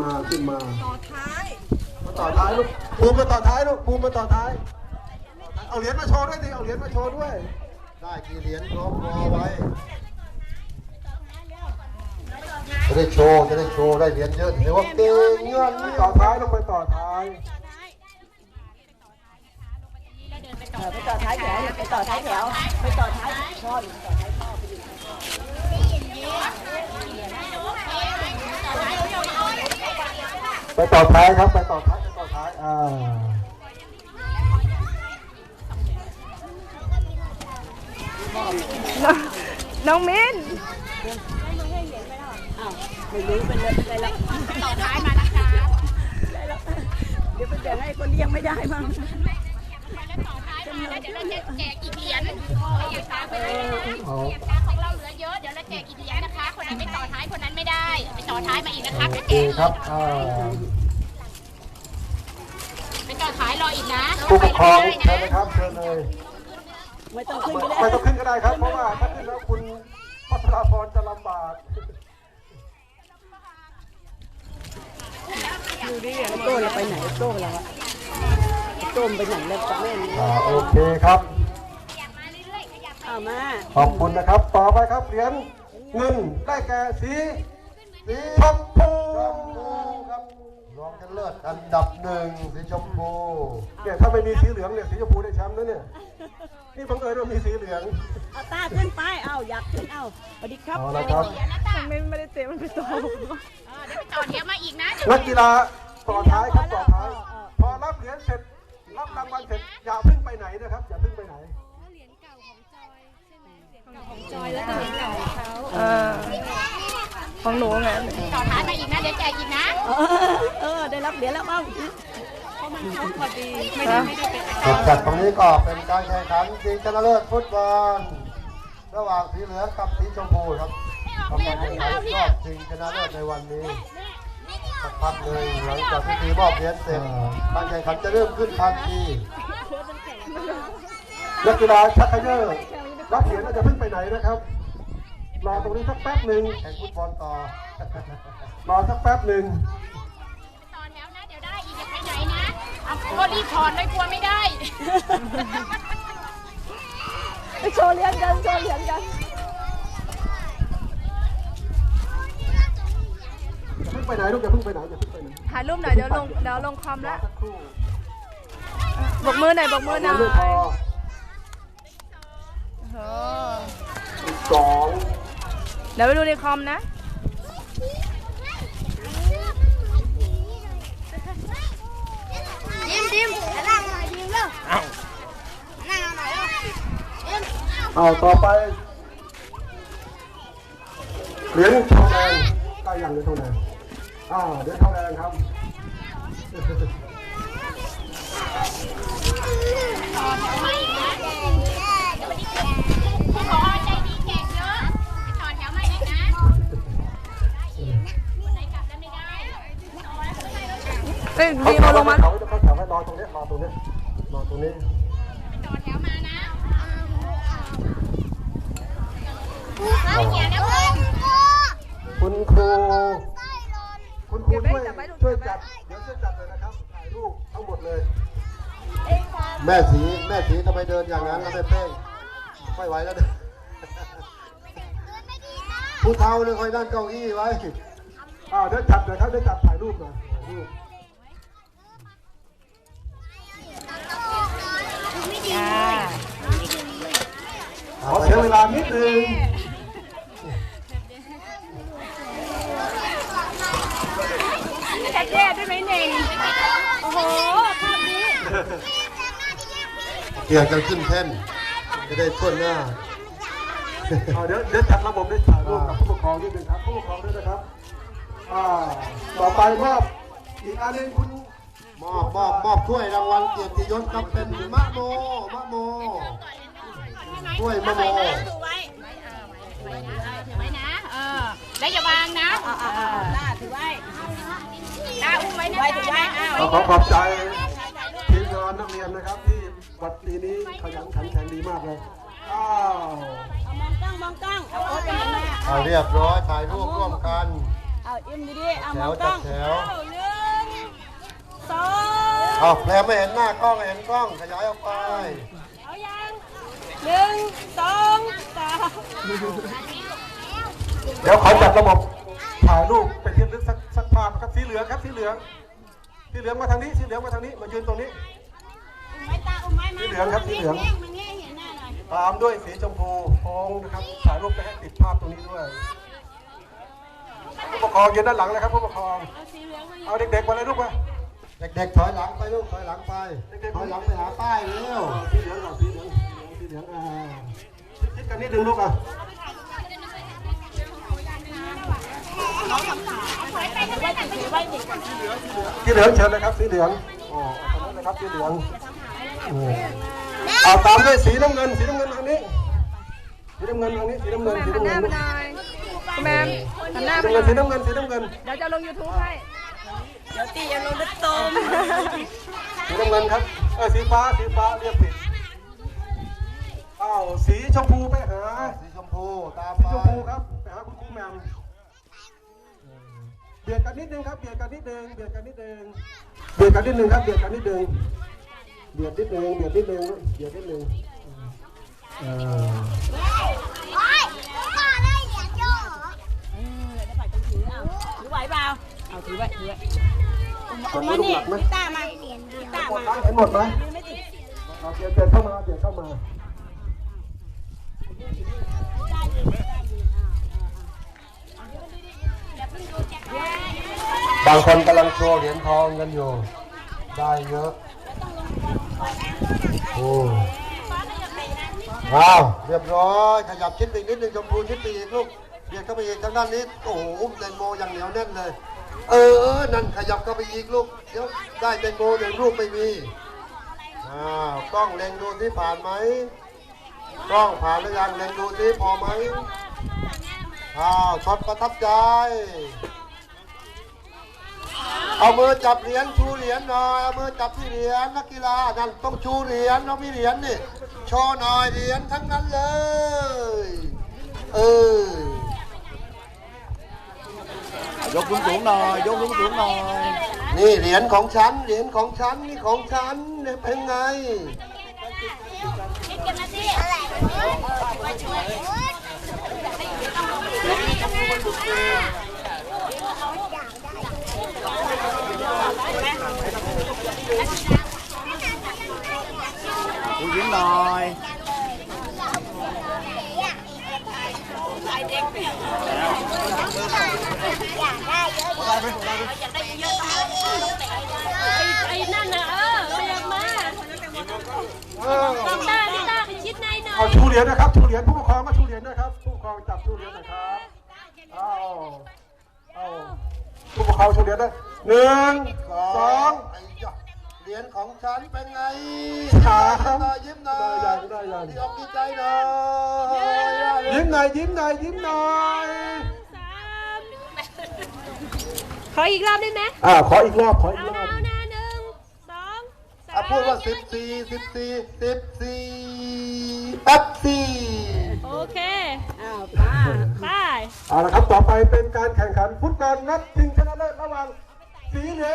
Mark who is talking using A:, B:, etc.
A: มาขึ้นมา
B: ต่อท้าย
A: มาต่อท้ายลูกปูมาต่อท้ายลูกปูมาต่อท้าย เอาเหรียญมาโชว์ด้วยดิเอาเหรียญมาโชว์ด้วย
C: ได้กี่เหรียญครบรอไว้จะได้โชว์จะได้โชว์ได้เหรียญเยอะถือว่าเก่งเงื่อน
A: ไป
C: นี่
A: ต่อท้ายลงไปต่อท้าย
B: เออไปต่อท้ายแถวไปต่อท้ายแถวไปต่อท้ายพ่อหรือต่อท้ายพ่อไปอยู่
A: ไปต่อท้ายครับ ไปต่อท้ายไปต่อท้ายอ่า
D: น้องมิ้น
B: อ้าวไม่รู้เป็นเลยเป็นไรละ
E: ต่อท้ายมานะคะ
B: เดี๋ยวไปแบ่งให้คนที่ยังไม่ได้มั่ง
E: แล้วต่อท้ายมาแล้วเดี๋ยวเราจะแจกอีกเหรียญเก็บตังค์ไปเลยนะคะ
A: เอา
E: เก็บตังค์ของเราเหลือเยอะเดี๋ยวเราแจกอีกเหรียญนะคะ คนไหนไม่ต่อท้าย คนนั้นไม่ได้ ไปต่อท้ายมาอีกนะคะ
A: โอ
E: ไป
A: เค
E: แจก
A: ครับอ่า
E: ไปต่อท้ายรออีกนะ
A: ผู้ปกครอง
E: ไป
A: เชิญ
E: เล
A: เลย
E: ย
A: ค
E: นะ
A: รับเชิญเลย
B: ไม่ต้องขึ้นก็ได้
A: ไม่ต้องขึ้นก็ได้ครับ เพราะว่าถ้าขึ้นแล้วคุณพัชราพรจะลำบาก
B: โต้เราไปไหนโต้เราอะโต้มไปไหนแล้วกับแม่นี่
A: อ่าโอเคครับ
B: เอา มา
A: ขอบคุณนะครับ ต่อไปครับเหรียญเงินได้แก่สี
C: สี
A: ชมพู
C: ชมพูครับรองกันเลิศอันดับหนึ่งสีชมพู
A: เนี่ยถ้าไม่มีสีเหลืองเนี่ยสีชมพูได้แชมป์นะเนี่ยนี่บังเอิญว่ามีสีเหลือง
B: เอาตาขึ้นไปเอาอยากขึ้นเอาสวัสดีครับ
A: เอาละครับ
E: เหรียญนะตา
D: ไม่ไม่ได้เตะมันไปตัว
E: เออเดี๋ยวไปต่อเดี๋ยวมาอีกนะเดี๋ยว
A: นักกีฬาต่อท้ายครับต่อท้าย พอรับเหรียญเสร็จรับรางวัลเสร็จอย่าเพิ่งไปไหนนะครับอย่าเพิ่งไปไหน
D: เออของหนูไง
E: ต่อท้ายมาอีกนะ เดี๋ยวแจกอีกนะ
B: เออเออ ได้รับเหรียญแล้วเอ้า
C: จุดจัดตรงนี้ก็เป็นการแข่งขันชิงชนะเลิศฟุตบอลระหว่างสีเหลืองกับสีชมพูครับกำลังแข่งขันรอบชิงชนะเลิศในวันนี้สักพักหนึ่งหลังจากพิธีมอบเหรียญเสร็จการแข่งขันจะเริ่มขึ้นทันที
A: นักกีฬาชักเขยอ ร์รับเหรียญแล้วจะเพิ่งไปไหนนะครับ รอตรงนี้สักแป๊บหนึ่ง
C: แข่งฟุตบอลต่อ
A: รอสักแป๊บหนึ่ง
E: ต่อแถวนะเดี๋ยวได้อีกอย่าไปไหนนะเอาก็รีบถอนเลยกลัวไม่ได้
D: ไปโชว์เหรียญกันโชว์เหรียญกัน
A: อย่าเพิ่งไปไหนลูกอย่าเพิ่งไปไหนอย่าเพิ่งไปไหน
D: ถ่ายรูปหน่อยเดี๋ยวลงเดี๋ยวลงคอม
A: รอ
D: ละ
A: สักครู่
D: บกมือหน่อยบกมือหน่อย
A: ลูกพอ
D: โอ้
A: สอง
D: เดี๋ยวไปดูในคอมนะ
E: ดิมดิมนั่งหน่อยดิมเร็วนั่งหน่อยเร็วดิม
A: เอาต่อไปเหรียญทองแดงใกล้ยังเหรียญทองแดงอ่าเหรียญทองแดงครับ
E: ต่อแถวมาอีกนะเดี๋ยววันนี้ผู้ปกครองใจดีแจกเยอะไปต่อแถวมาอีกนะคนไหนกลับแล้วไม่ได้
D: เอ้ย
A: เขา
D: มี
A: แถ
D: เอา
A: ว
D: ลงมา
A: เขาเขาแถวให้รอตรงนี้รอตรงนี้รอตรงนี้
E: ต่อแถวมานะเอาเขียนนะคุณ
A: คุณครูคุณครูช่วยช่วยจัดเดี๋ยวช่วยจัดเลยนะครับถ่ายรูปทั้งหมดเลย
C: แม่สีแม่สีทำไมเดินอย่างนั้นแล้วแม่เป้งไม่ไหวแล้วเด้อผู้เฒ่าเลยคอยนั่งเก้าอี้ไว้
A: อ่าเดี๋ยวจัดหน่อยครับเดี๋ยวจัดถ่ายรูปหน่อยถ่ายรูป
D: จ้า
A: ข อเวลานิดนึง
D: ชัดเจนด้วยไหมเน่งโอ้โหภาพนี้
C: เกี่ยงกันขึ้นแท่นจะได้ทั่วหน้า
A: อ่าเดี๋ยวเดี๋ยวจัดระบบได้ถ่ายรูปกับผู้ปกครองนิดนึงครับผู้ปกครองด้วยนะครับอ่าต่อไปมอบอีกอันหนึงคุณ
C: มอบมอบมอบถ้วยรางวัลเกียรติยศครับเป็นมะโมมะโม ถ้วยมะโม
E: ดูไว้ไว้นะถือไว้นะ เออ แล้วอย่าวางนะ
B: อ่าอ่าอ่าหน้าถือไว้
E: ตาอุ้มไว้นะ
B: ไว้ถือไว้
E: ตา
B: อ้าว
A: ขอขอบใจทีมงานนักเรียนนะครับที่วันปีนี้ขยันขันแข็งดีมากเลย อ้าว
B: เอามองกล้องมองกล้องเอาโอ๊ตไปข้างหน้า
C: อ่าเรียบร้อยถ่ายรูปร่วมกัน
B: เอาอิ่มดีๆเอา
C: แถ
B: มอ
C: ว
B: งกล้
C: จั
B: อ
C: ด
B: ง
C: แถว
B: เอาหนึ่งสอง
C: เอาแพรไม่เห็นหน้ากล้องเห็นกล้องขยายออกไป
B: เอายัง หนึ่งสองสาม
A: เดี๋ยวขอจัดระบบถ่ายรูปเป็นที่ระลึกสักสักภาพนะครับสีเหลืองครับสีเหลืองสีเหลืองมาทางนี้สีเหลืองมาทางนี้มายืนตรงนี้
E: ไม่ตาอุ้มไม่มา
A: สีเหลืองครับสีเหลือง
E: มันแง่เห็นหน้าหน่อย
A: ตามด้วยสีชมพูโค้งนะครับถ่ายรูปไปให้ติดภาพตรงนี้ด้วยผู้ปกครองยืนด้านหลังเลยครับผู้ปกครองเอาเด็กๆมาเลยลูกมา
C: เด็กๆถอยหลังไปลูกถอยหลังไปถอยหลังไปหาป้ายเร็ว
A: สีเหลืองก่อนสีเหลืองสี เหลืองอ่าชิดกันนิดนึงลูกอะสีเหลืองเชิญเลยครับสีเหลืองโอ้ขอบคุณนะครับสีเหลืองโอ้เอาตามด้วยสีน้ำเงินสีน้ำเงินทางนี้สีน้ำเงินทางนี้สีน้ำเงินสี
D: หัน
A: น้ำเงิ
D: น้านมาหน่คุณแมมหันหน้า
A: สีน้ำเงิ
D: น
A: สีน้ำเงินสีน้ำเงิน
D: เดี๋ยวจะลง YouTube ให้
B: เดี๋ยวตีอย่าลงลึกตม
A: สีน้ำเงินครับเออสีฟ้าสีฟ้าเรียกผิด อ้าวสีชมพูไปหา
C: สีชมพูตาม
A: สี
C: ไป
A: ชมพูครับไปหาคุณครูแหมมเบียดกันนิดนึงครับเบียดกันนิดนึงเบียดกันนิดนึงเบียดกันนิดนึงครับเบียดกันนิดนึงเบียดนิดนึงเบียดนิดนึงเบียดนิดนึงเออ
E: โอ๊ยมาเลยเหรียญโย่
B: เออเดี๋ยวไปต้องถือเอาถือไหวเปล่าเอาถือไว้ถือไว้
A: มันไม่ลูกหลักไหม
E: ตามาเหรียญเดียว
B: ตามา
A: เห็นหมดไหม
B: ไม่ติด
A: เอาเปลี่ยนเปลี่ยนเข้ามาเปลี่ยนเข้ามา
C: บางคนกำลังโชว์เหรียญทองกันอยู่ ได้เยอะ โอ้ว้าว เรียบร้อย ขยับชิดไปอีนิดนึงชมพูชิดไปอีกลูกเบียดเข้าไปอีกทางด้านนี้ โอ้โหอุ้มแตงโมอย่างเหนียวแน่นเลย เออเออนั่นขยับเข้าไปอีกลูก เดี๋ยวได้แตงโมเดี๋ยวรูปไม่มี อ้าวกล้องเล็งดูที่ผ่านไหมกล้องผ่านหรือยังเล็งดูที่พอไหมอ้าวช็อตประทับใจ เอามือจับเหรียญชูเหรียญหน่อยเอามือจับที่เหรียญนักกีฬานั่นต้องชูเหรียญเรามีเหรียญนี่โชว์หน่อยเหรียญทั้งนั้นเลย เออย
F: กสูงสูงๆหน่อยยกสูงสูงๆหน่อย
C: นี่เหรียญของฉันเหรียญของฉันนี่ของฉันเนี่ยเป็นไง
E: เก็บมาสิอะไรมาช่วย
F: ดูยิ้มหน่อย
E: ไอ้นั่นน่ะเออขยับมาตาพี่ตาไปชิดในหน่อย
A: เอาชูเหรียญนะครับชูเหรียญผู้ปกครองก็ชูเหรียญด้วยครับผู้ปกครองจับชูเหรียญหนะครับเอาเอาผู้ปกครองชูเหรียญด้วยหนึ่งสอง
C: ไอ้ยะเหรียญของฉันเป็นไง
A: สาม
C: ยิ้มหน่อย
A: ได้
C: ยิ้มห
A: ได้
C: ย
A: ด้
C: ดีอกดีใจหน่อย
A: ยิ้มหน่อยยิ้มหน่อยยิ้มหน่อย
D: ขออีกรอบได้ไหม
A: อ่าขออีกรอบขออีก
D: เอา
A: รอบ
D: เอานะหนึ่งสองสา
C: อะ
D: ม
C: พูดว่าสิบสี่สิบสี่สิบสี่แป๊บสี่
D: โอเค
B: อ้าวป้า
D: ไป
A: เอาละครับต่อไปเป็นการแข่งขันฟุตบอลนัดชิงชนะเลิศระหว่างสีเหลือง